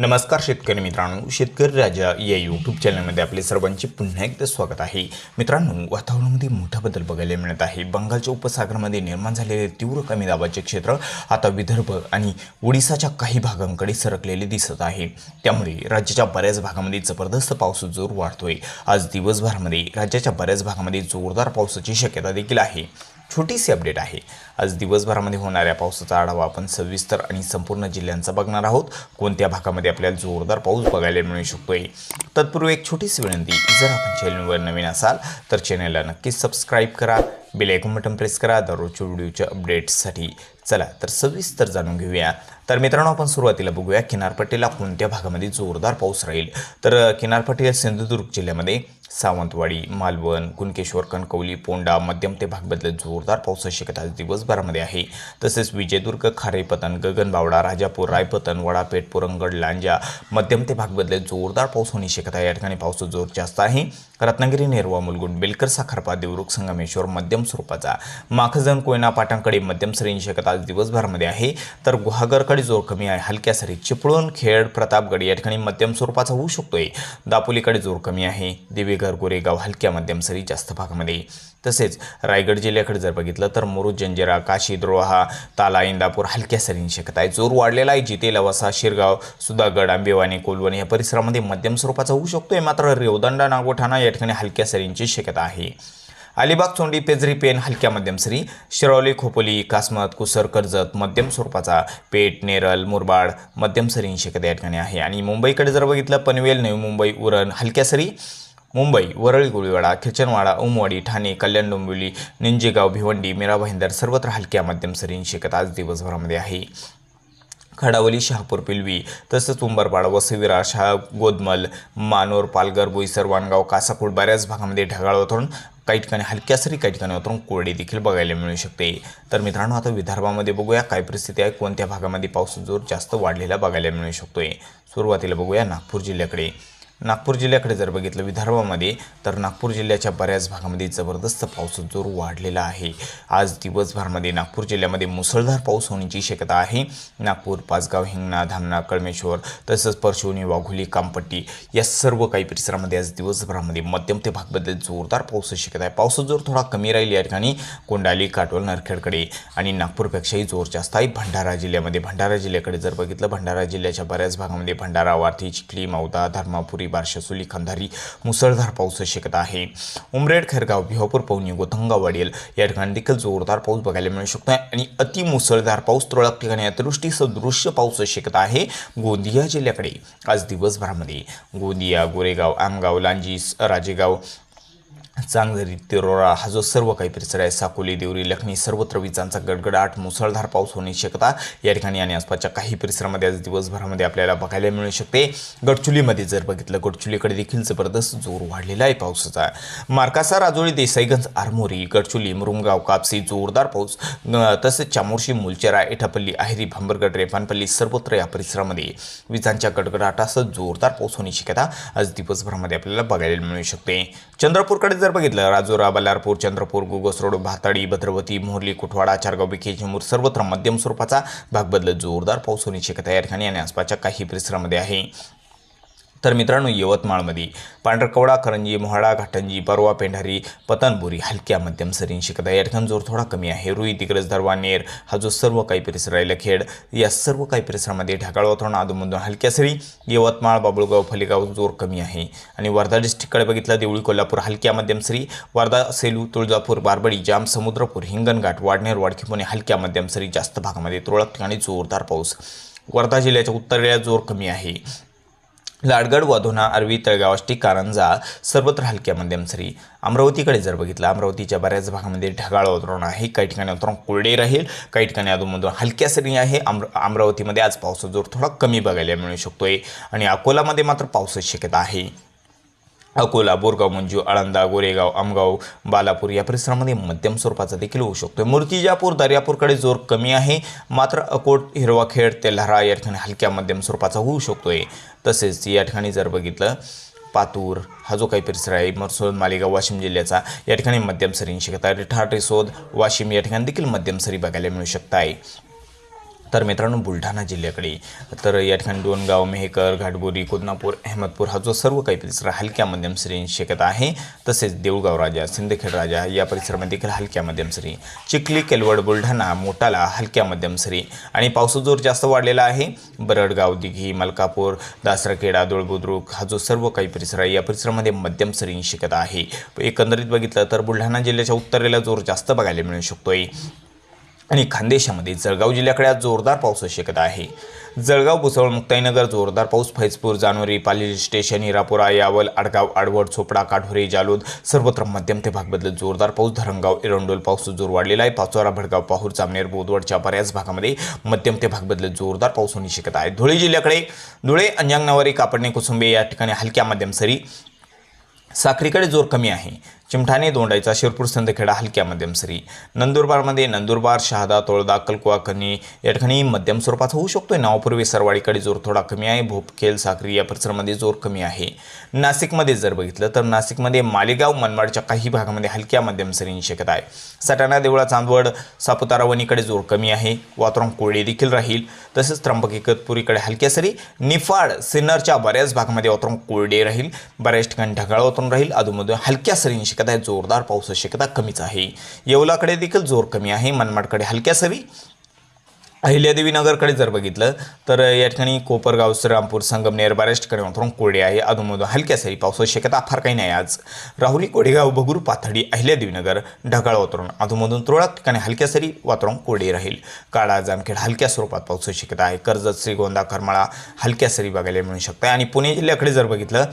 नमस्कार शेतकरी मित्रांनो शेतकरी राजा या यूट्यूब चॅनलमध्ये आपले सर्वांचे पुन्हा एकदा स्वागत आहे. मित्रांनो वातावरणामध्ये मोठा बदल बघायला मिळत आहे. बंगालच्या उपसागरामध्ये निर्माण झालेले तीव्र कमी दाबाचे क्षेत्र आता विदर्भ आणि ओडिसाच्या काही भागांकडे सरकलेले दिसत आहे. त्यामुळे राज्याच्या बऱ्याच भागामध्ये जबरदस्त पाऊस जोर वाढतोय. आज दिवसभरामध्ये राज्याच्या बऱ्याच भागामध्ये जोरदार पावसाची शक्यता देखील आहे. छोटीशी अपडेट आहे. आज दिवसभरामध्ये होणाऱ्या पावसाचा आढावा आपण सविस्तर आणि संपूर्ण जिल्ह्यांचा बघणार आहोत. कोणत्या भागामध्ये आपल्याला जोरदार पाऊस बघायला मिळू शकतोय? तत्पूर्वी एक छोटीशी विनंती जर आपण चॅनलवर नवीन असाल तर चॅनलला नक्कीच सबस्क्राईब करा बेल आयकॉन बटन प्रेस करा दररोजच्या व्हिडिओच्या अपडेट्ससाठी. चला तर सविस्तर जाणून घेऊया. तर मित्रांनो आपण सुरुवातीला बघूया किनारपट्टीला कोणत्या भागामध्ये जोरदार पाऊस राहील? तर किनारपट्टीला सिंधुदुर्ग जिल्ह्यामध्ये सावंतवाडी मालवण कुणकेश्वर कणकवली पोंडा मध्यम ते भाग बदलत जोरदार पावसाची शक्यता आज दिवसभरामध्ये आहे. तसेच विजयदुर्ग खारेपतन गगनबावडा राजापूर रायपतन वडापेठ पुरंगड लांजा मध्यम ते भाग बदलत जोरदार पाऊस होण्याची शक्यता आहे. या ठिकाणी पाऊस जोर जास्त आहे. रत्नागिरी नेरवा मुलगुण बेलकर साखरपा देवरुख संगमेश्वर मध्यम स्वरूपाचा. माखजन कोयना पाटांकडे मध्यम सरींची शक्यता आज दिवसभरामध्ये आहे. तर गुहागरकडे जोर कमी आहे. हलक्या सरी चिपळूण खेड प्रतापगड या ठिकाणी मध्यम स्वरूपाचा होऊ शकतोय. दापोलीकडे जोर कमी आहे. देवीघर गोरेगाव हलक्या मध्यम सरी जास्त भागामध्ये. तसेच रायगड जिल्ह्याकडे जर बघितलं तर मुरुज जंजिरा काशी द्रोहा ताला इंदापूर हलक्या सरींची शक्यता आहे. जोर वाढलेला आहे. जिथे लवासा शिरगाव सुधागड आंबेवाणी कोलवणी या परिसरामध्ये मध्यम स्वरूपाचा होऊ शकतोय. मात्र रेवदंडा नागोठाणा या ठिकाणी हलक्या सरींची शक्यता आहे. अलिबाग चोंडी पेजरी पेन हलक्या मध्यम सरी शिरवली खोपोली कासमत कुसर कर्जत मध्यम स्वरूपाचा पेठ नेरल मुरबाड मध्यम सरींची शक्यता या ठिकाणी आहे. आणि मुंबईकडे जर बघितलं पनवेल नवी मुंबई उरण हलक्या सरी मुंबई वरळी गोळीवाडा खेचनवाडा उमवाडी ठाणे कल्याण डोंबिवली निंजेगाव भिवंडी मीरा भाईंदर सर्वत्र हलक्या मध्यम सरींची शक्यता आज दिवसभरामध्ये आहे. खडावली शहापूर पिलवी तसंच उंबरपाडा वसविरा शहा गोदमल मानोर पालघर बोईसर वानगाव कासापूर बऱ्याच भागामध्ये ढगाळ वातावरण काही ठिकाणी हलक्या सरी काही ठिकाणी वातावरण कोरडे देखील बघायला मिळू शकते. तर मित्रांनो आता विदर्भामध्ये बघूया काय परिस्थिती आहे कोणत्या भागामध्ये पाऊस जोर जास्त वाढलेला बघायला मिळू शकतोय. सुरुवातीला बघूया नागपूर जिल्ह्याकडे. नागपूर जिल्ह्याकडे जर बघितलं विदर्भामध्ये तर नागपूर जिल्ह्याच्या बऱ्याच भागामध्ये जबरदस्त पाऊस जोर वाढलेला आहे. आज दिवसभरामध्ये नागपूर जिल्ह्यामध्ये मुसळधार पाऊस होण्याची शक्यता आहे. नागपूर पाचगाव हिंगणा धामणा कळमेश्वर तसंच परशिवनी वाघोली कामपट्टी या सर्व काही परिसरामध्ये आज दिवसभरामध्ये मध्यम ते भागमध्ये जोरदार पावसाची शक्यता आहे. पावसाचा जोर थोडा कमी राहील या ठिकाणी कोंडाली काटोल नरखेडकडे आणि नागपूरपेक्षाही जोर जास्त आहे. भंडारा जिल्ह्यामध्ये भंडारा जिल्ह्याकडे जर बघितलं भंडारा जिल्ह्याच्या बऱ्याच भागामध्ये भंडारा वार्थी चिखली मौदा धर्मापुरी बारशासुली खंधारी मुसळधार पाऊस शिकत आहे. उमरेड खैरगाव भिवापूर पवनी गोथंगा वाडेल या ठिकाणी देखील जोरदार पाऊस बघायला मिळू शकतो आणि अति मुसळधार पाऊस तुरळक ठिकाणी अतिवृष्टी सदृश्य पाऊस शक्यता आहे गोंदिया जिल्ह्याकडे. आज दिवसभरामध्ये गोंदिया गोरेगाव आमगाव लांजी राजेगाव चांगदरी तिरोरा. हा जो सर्व काही परिसर आहे साकोली देवरी लखनी सर्वत्र विजांचा गडगडाट मुसळधार पाऊस होण्याची शक्यता या ठिकाणी आणि आसपासच्या काही परिसरामध्ये आज दिवसभरामध्ये आपल्याला बघायला मिळू शकते. गडचुलीमध्ये जर बघितलं गडचुलीकडे देखील जबरदस्त जोर वाढलेला आहे पावसाचा. मार्कासा राजोळी देसाईगंज आरमोरी गडचुली मुरुमगाव कापसी जोरदार पाऊस. तसेच चामोर्शी मुलचेरा एठापल्ली आहेरी भांबरगड रेपानपल्ली सर्वत्र या परिसरामध्ये विजांच्या गडगडाटासह जोरदार पाऊस होण्याची शक्यता आज दिवसभरामध्ये आपल्याला बघायला मिळू शकते. चंद्रपूरकडे जर बघितलं राजोरा बल्लारपूर चंद्रपूर गुगस रोड भाताडी भद्रवती मोहर्ली कुठवाडा चारगाव बिखे चिमूर सर्वत्र मध्यम स्वरूपाचा भाग बदलत जोरदार पाऊस होण्याची शक्यता या ठिकाणी आणि आसपासच्या काही परिसरामध्ये आहे. तर मित्रांनो यवतमाळमध्ये पांढरकवडा करंजी मोहाडा घाटंजी परवा पेंढारी पतनपुरी हलक्या मध्यम सरींशी कदा या ठिकाणी जोर थोडा कमी आहे. रुई दिग्रज धरवानेर हा जो सर्व काही परिसर आहे लखेड या सर्व काही परिसरामध्ये ढगाळ वातावरण अधूनमधून हलक्या सरी यवतमाळ बाबुळगाव फलेगाव जोर कमी आहे. आणि वर्धा डिस्ट्रिक्टकडे बघितलं देवळी कोल्हापूर हलक्या मध्यम सरी वर्धा सेलू तुळजापूर बारबडी जाम समुद्रपूर हिंगणघाट वाडनेर वाडखेपुणे हलक्या मध्यम सरी जास्त भागामध्ये तुरळक ठिकाणी जोरदार पाऊस. वर्धा जिल्ह्याच्या उत्तरेला जोर कमी आहे. लाडगड वधोना अरवी तळगावष्टी कारंजा सर्वत्र हलक्या मध्यम सरी अमरावतीकडे जर बघितलं अमरावतीच्या बऱ्याच भागामध्ये ढगाळ वातावरण आहे. काही ठिकाणी वातावरण कोरडे राहील काही ठिकाणी अधूनमधून हलक्या सरी आहे. अम्र अमरावतीमध्ये आज पावसाचा जोर थोडा कमी बघायला मिळू शकतोय. आणि अकोलामध्ये मात्र पावसाची शक्यता आहे. अकोला बोरगाव मंजू आळंदा गोरेगाव आमगाव बालापूर या परिसरामध्ये मध्यम स्वरूपाचा देखील होऊ शकतो मूर्तिजापूर दर्यापूरकडे जोर कमी आहे. मात्र अकोट हिरवाखेड तेल्हारा या ठिकाणी हलक्या मध्यम स्वरूपाचा होऊ शकतोय. तसेच या ठिकाणी जर बघितलं पातूर हा जो काही परिसर आहे मरसोद मालेगाव वाशिम जिल्ह्याचा या ठिकाणी मध्यम सरींची शक्यता रिठा रिसोद वाशिम या ठिकाणी देखील मध्यम सरी बघायला मिळू शकत आहे तर मित्रांनो बुलढाणा जिल्ह्याकडे. तर या ठिकाणी दोन गाव मेहकर घाटबोरी कोदनापूर अहमदपूर हा जो सर्व काही परिसर हलक्या मध्यम सरी शक्यता आहे. तसेच देऊळगाव राजा सिंदखेड राजा या परिसरामध्ये देखील हलक्या मध्यम सरी चिखली केलवड बुलढाणा मोटाला हलक्या मध्यम सरी आणि पावसाचा जोर जास्त वाढलेला आहे. बरडगाव दिघी मलकापूर दासराखेडा दोळबुद्रुक हा जो सर्व काही परिसर आहे या परिसरामध्ये मध्यम सरी शक्यता आहे. एकंदरीत बघितलं तर बुलढाणा जिल्ह्याच्या उत्तरेला जोर जास्त बघायला मिळू शकतोय. आणि खानदेशामध्ये जळगाव जिल्ह्याकडे आज जोरदार पाऊस शक्यता आहे. जळगाव भुसवळ मुक्ताईनगर जोरदार पाऊस फैजपूर जानोरी पाली स्टेशन हिरापुरा यावल आडगाव आडवड चोपडा काठोरे जालोद सर्वत्र मध्यम ते भाग बदलत जोरदार पाऊस धरणगाव एरंडोल पाऊस जोर वाढलेला आहे. पाचोरा भडगाव पाहूर जामनेर बोदवडच्या बऱ्याच भागामध्ये मध्यम ते भाग बदलत जोरदार पाऊस होण्याची शक्यता आहे. धुळे जिल्ह्याकडे धुळे अंजांगणावारी कापडणे कुसुंबे या ठिकाणी हलक्या मध्यम सरी साखरीकडे जोर कमी आहे. चिमठाणे दोंडाईचा शिरपूर संदखेडा हलक्या मध्यम सरी. नंदुरबारमध्ये नंदुरबार शहादा तोळदा कलकुवा कनी या ठिकाणी मध्यम स्वरूपाचा होऊ शकतोय. नावपूर्वी सरवाडीकडे जोर थोडा कमी आहे. भोपखेल साखरी या परिसरामध्ये जोर कमी आहे. नाशिकमध्ये जर बघितलं तर नाशिकमध्ये मालेगाव मनमाडच्या काही भागामध्ये हलक्या मध्यम सरींची शक्यता आहे. सटाणा देवळा चांदवड सापुतारा वणीकडे जोर कमी आहे. वातावरण कोरडे देखील राहील. तसेच त्र्यंबकेकतपुरीकडे हलक्या सरी. निफाड सिन्नरच्या बऱ्याच भागामध्ये वातावरण कोरडे राहील. बऱ्याच ठिकाणी ढगाळ वातावरण राहील. अधूनमधून हलक्या सरींची शक्यता आहे जोरदार पावसाची शक्यता कमीच आहे. येवलाकडे देखील जोर कमी आहे मनमाडकडे हलक्या सरी. अहिल्यादेवी नगरकडे जर बघितलं तर या ठिकाणी कोपरगाव श्रीरामपूर संगमनेर बऱ्याच ठिकाणी वातावरण कोरडे आहे. अधूनमधून हलक्या सरी पावसाची शक्यता फार काही नाही आज. राहुरी कोडेगाव बगूर पाथडी अहिल्यादेवी नगर ढगाळ वातावरण. अधूनमधून तुरळक ठिकाणी हलक्या सरी वातावरण कोरडे राहील. काळा जामखेड हलक्या स्वरूपात पावसाची शक्यता आहे. कर्जत श्रीगोंदा करमाळा हलक्या सरी बघायला मिळू शकते आणि पुणे जिल्ह्याकडे जर बघितलं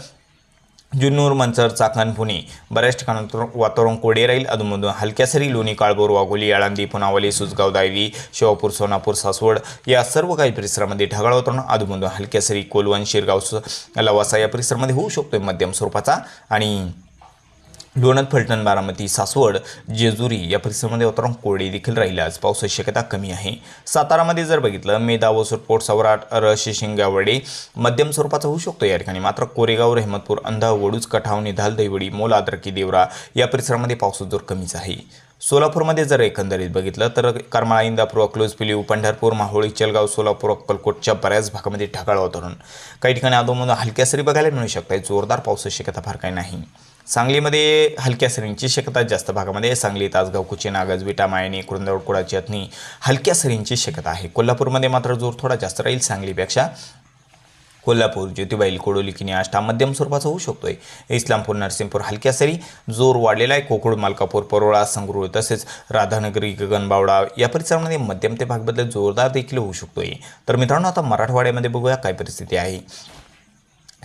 जुन्नूर मंचर चाकण पुणे. बऱ्याच ठिकाणात वातावरण कोरडे राहील. अधूनमधून हलक्या सरी लोणी काळभोर वाघोली आळंदी पुनावली सुजगाव दायवी शेवापूर सोनापूर सासवड या सर्व काही परिसरामध्ये ढगाळ वातावरण. अधूनमधून हलक्या सरी कोलवण शिरगाव लवासा या परिसरामध्ये होऊ शकतोय मध्यम स्वरूपाचा आणि लोणंद फलटण बारामती सासवड जेजुरी या परिसरामध्ये वातावरण कोरडे देखील राहिले. आज पावसाची शक्यता कमी आहे. सातारामध्ये जर बघितलं मेदा वसूर पोट सवराट रशी शिंगावडे मध्यम स्वरूपाचा होऊ शकतो या ठिकाणी. मात्र कोरेगाव रहमतपूर अंधा वडूज कठाव निधाल दैवडी मोलाद्रकी देवरा या परिसरामध्ये पावसाचा जोर कमीच आहे. सोलापूरमध्ये जर एकंदरीत बघितलं तर करमाळा इंदापूर अकलूज पिलीव पंढरपूर माहोळी चलगाव सोलापूर अक्कलकोटच्या बऱ्याच भागामध्ये ढगाळ वातावरण. काही ठिकाणी अधोमधून हलक्या सरी बघायला मिळू शकतात जोरदार पावसाची शक्यता फार काही नाही. सांगलीमध्ये हलक्या सरींची शक्यता जास्त भागामध्ये सांगली तासगाव कुचे नागज विटा मायनी कुरुंदवड कुडाची अथनी हलक्या सरींची शक्यता आहे. कोल्हापूरमध्ये मात्र जोर थोडा जास्त राहील सांगलीपेक्षा. कोल्हापूर ज्योतिबाईल कोडोली किनी आष्टा मध्यम स्वरूपाचा होऊ शकतोय. इस्लामपूर नरसिंहपूर हलक्या सरी जोर वाढलेला आहे. कोकुळ मालकापूर परोळा संगरूळ तसेच राधानगरी गगनबावडा या परिसरामध्ये मध्यम ते भाग जोरदार देखील होऊ शकतोय. तर मित्रांनो आता मराठवाड्यामध्ये बघूया काय परिस्थिती आहे.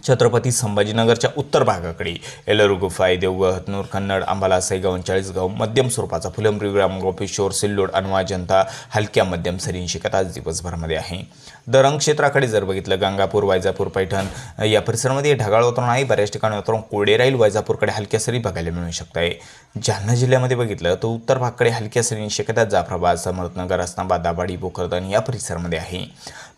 छत्रपती संभाजीनगरच्या उत्तर भागाकडे. एलरू गुफाई देवगड हतनूर कन्नड अंबाला साईगाव चाळीसगाव मध्यम स्वरूपाचा फुलंब्री ग्राम गोपेश्वर सिल्लोड अनवा जनता हलक्या मध्यम सरींशी कथा आज दिवसभरामध्ये आहे. दरंग क्षेत्राकडे जर बघितलं गंगापूर वैजापूर पैठण या परिसरामध्ये ढगाळ वातावरण आहे. बऱ्याच ठिकाणी वातावरण कोरडे राहील. वैजापूरकडे हलक्या सरी बघायला मिळू शकत आहे जालना जिल्ह्यामध्ये बघितलं तर उत्तर भागाकडे हलक्या सरींची शक्यता जाफराबाद समर्थनगर असना बादाबाडी भोकरदन या परिसरामध्ये आहे.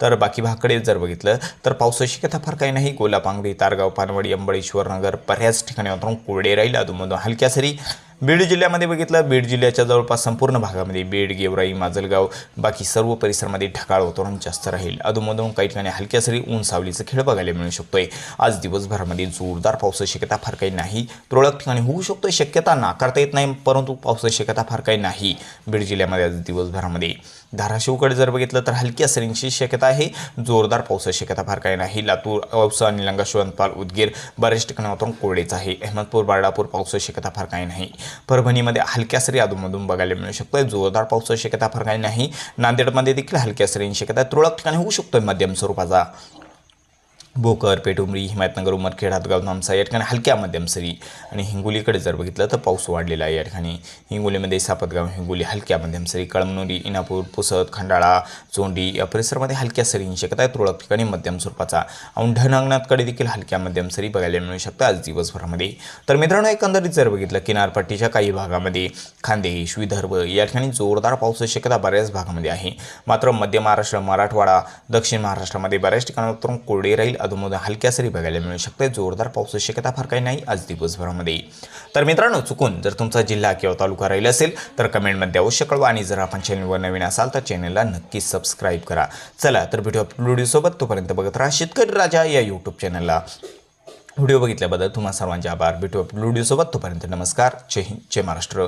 तर बाकी भाकडे जर बघितलं तर पावसाची कथा फार काही नाही. गोलापांगडी तारगाव पानवडी अंबळेश्वर नगर बऱ्याच ठिकाणी वातावरण कोरडे राहील. अधूनमधून हलक्या सरी बीड जिल्ह्यामध्ये बघितलं बीड जिल्ह्याच्या जवळपास संपूर्ण भागामध्ये बीड गेवराई माजलगाव बाकी सर्व परिसरामध्ये ढगाळ वातावरण जास्त राहील. अधूनमधून काही ठिकाणी हलक्या सरी ऊन सावलीचं खेळ बघायला मिळू शकतोय. आज दिवसभरामध्ये जोरदार पावसाची शक्यता फार काही नाही. तुरळक ठिकाणी होऊ शकतो शक्यता नाकारता येत नाही परंतु पावसाची शक्यता फार काही नाही. बीड जिल्ह्यामध्ये आज दिवसभरामध्ये धाराशिवकडे जर बघितलं तर हलक्या सरींची शक्यता आहे. जोरदार पावसाची शक्यता फार काही नाही. लातूर औसा निलंगा शिवंतपाल उदगीर बऱ्याच ठिकाणी वातावरण कोरडेच आहे. अहमदपूर बारडापूर पावसाची शक्यता फार काही नाही. परभणीमध्ये हलक्या सरी अधूनमधून बघायला मिळू शकतोय. जोरदार पावसाची शक्यता फार काही नाही. नांदेडमध्ये देखील हलक्या सरींची शक्यता तुरळक ठिकाणी होऊ शकतोय मध्यम स्वरूपाचा. भोकर पेटुमरी हिमायतनगर उमरखेड हातगाव नामसा या ठिकाणी हलक्या मध्यम सरी आणि हिंगोलीकडे जर बघितलं तर पाऊस वाढलेला आहे या ठिकाणी. हिंगोलीमध्ये सापतगाव हिंगोली हलक्या मध्यम सरी कळमनुरी इनापूर पुसद खंडाळा चोंडी या परिसरामध्ये हलक्या सरींची शक्यता आहे. तुरळक ठिकाणी मध्यम स्वरूपाचा औंढनागनाथकडे देखील हलक्या मध्यम सरी बघायला मिळू शकतात आज दिवसभरामध्ये. तर मित्रांनो एकंदरीत जर बघितलं किनारपट्टीच्या काही भागामध्ये खानदेश विदर्भ या ठिकाणी जोरदार पावसाची शक्यता बऱ्याच भागामध्ये आहे. मात्र मध्य महाराष्ट्र मराठवाडा दक्षिण महाराष्ट्रामध्ये बऱ्याच ठिकाणी कोरडे राहील. अधूनमधून हलक्या सरी बघायला मिळू शकते. जोरदार पावसाची शक्यता फार काही नाही आज दिवसभरामध्ये. तर मित्रांनो चुकून जर तुमचा जिल्हा किंवा तालुका राहिला असेल तर कमेंटमध्ये अवश्य कळवा आणि जर आपण चॅनलवर नवीन असाल तर चॅनलला नक्की सबस्क्राईब करा. चला तर व्हिडिओ व्हिडिओसोबत तोपर्यंत बघत राहा शेतकरी राजा या यूट्यूब चॅनलला व्हिडिओ बघितल्याबद्दल तुम्हा सर्वांचे आभार. भेटू व्हिडिओसोबत तोपर्यंत नमस्कार. जय हिंद जय महाराष्ट्र.